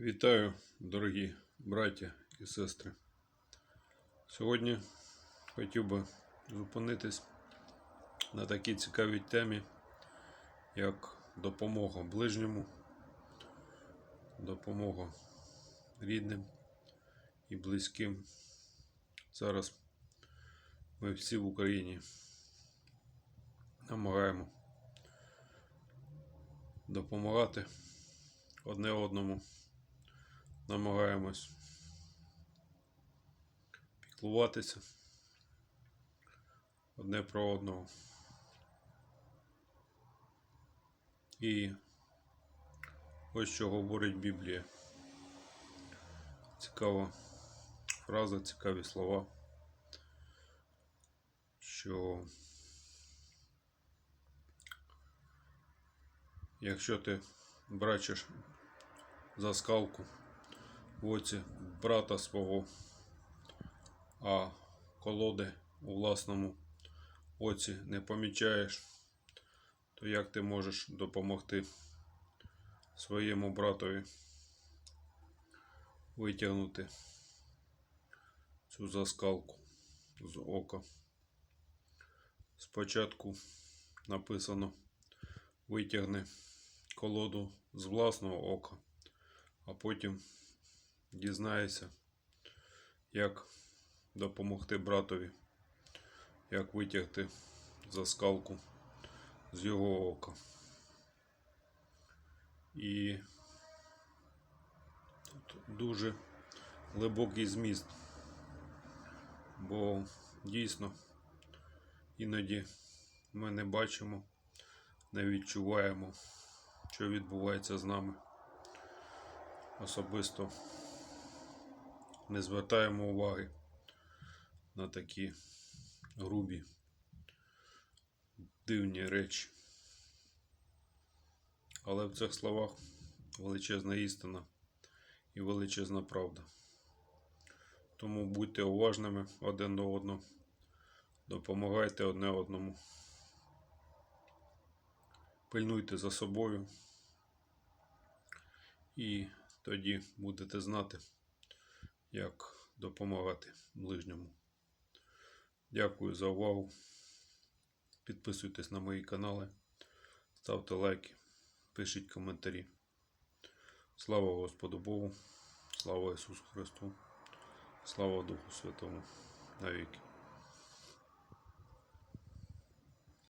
Вітаю, дорогі браття і сестри. Сьогодні хотів би зупинитись на такій цікавій темі, як допомога ближньому, допомога рідним і близьким. Зараз ми всі в Україні намагаємо допомагати одне одному намагаємось піклуватися одне про одного. І ось що говорить Біблія. Цікава фраза, цікаві слова, що якщо ти брачиш за скалку в оці брата свого, а колоди у власному оці не помічаєш, то як ти можеш допомогти своєму братові витягнути цю заскалку з ока? Спочатку написано витягни колоду з власного ока, а потім дізнаєшся, як допомогти братові, як витягти заскалку з його ока. І тут дуже глибокий зміст, бо дійсно іноді ми не бачимо, не відчуваємо, що відбувається з нами особисто не звертаємо уваги на такі грубі, дивні речі. Але в цих словах величезна істина і величезна правда. Тому будьте уважними один до одного, допомагайте одне одному, пильнуйте за собою і тоді будете знати, як допомагати ближньому. Дякую за увагу. Підписуйтесь на мої канали, ставте лайки, пишіть коментарі. Слава Господу Богу, слава Ісусу Христу, слава Духу Святому навіки.